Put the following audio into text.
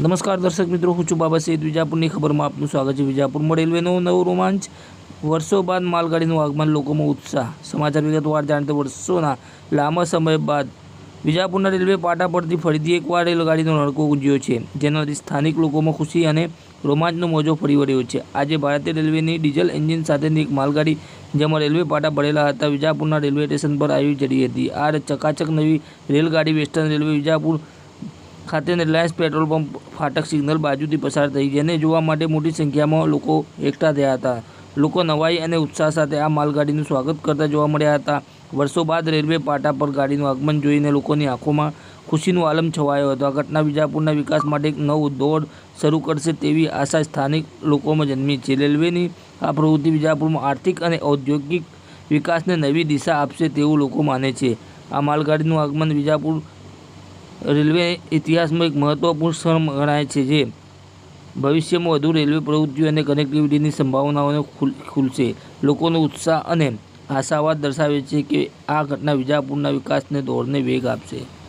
નમસ્કાર દર્શક મિત્રો, હું છું બાબા સૈદ વિજાપુરની ખબરમાં આપનું સ્વાગત છે. વિજાપુરમાં રેલવેનો નવો રોમાંચ. વર્ષો બાદ માલગાડીનું આગમન લોકોમાં ઉત્સાહ. સમાચાર વિગતવાર જાણતા વર્ષોના લાંબા સમય બાદ વિજાપુરના રેલવે પાટા પરથી ફરીથી એકવાર રેલગાડીનો નડકો ગુંજ્યો છે જેનાથી સ્થાનિક લોકોમાં ખુશી અને રોમાંચનો મોજો ફરી વળ્યો છે. આજે ભારતીય રેલવેની ડીઝલ એન્જિન સાથેની એક માલગાડી, જેમાં રેલવે પાટા ભરેલા હતા, વિજાપુરના રેલવે સ્ટેશન પર આવી જડી હતી. આ ચકાચક નવી રેલગાડી વેસ્ટર્ન રેલવે વિજાપુર ખાતે રિલાયન્સ પેટ્રોલ પંપ ફાટક સિગ્નલ બાજુથી પસાર થઈ જેને જોવા માટે મોટી સંખ્યામાં લોકો એકઠા થયા હતા. લોકો નવાઈ અને ઉત્સાહ સાથે આ માલગાડીનું સ્વાગત કરતા જોવા મળ્યા હતા. વર્ષો બાદ રેલવે પાટા પર ગાડીનું આગમન જોઈને લોકોની આંખોમાં ખુશીનો આલમ છવાયો હતો. આ ઘટના વિજાપુરના વિકાસ માટે એક નવું દોડ શરૂ કરશે તેવી આશા સ્થાનિક લોકોમાં જન્મી છે. રેલવેની આ પ્રવૃત્તિ વિજાપુરમાં આર્થિક અને ઔદ્યોગિક વિકાસને નવી દિશા આપશે તેવું લોકો માને છે. આ માલગાડીનું આગમન વિજાપુર રેલવે ઇતિહાસમાં એક મહત્વપૂર્ણ ક્ષણ ગણાય છે જે ભવિષ્યમાં વધુ રેલવે પ્રવૃત્તિઓ અને કનેક્ટિવિટીની સંભાવનાઓને ખુલ, ખુલશે. લોકોનો ઉત્સાહ અને આશાવાદ દર્શાવે છે કે આ ઘટના વિજાપુરના વિકાસને દોરને વેગ આપશે.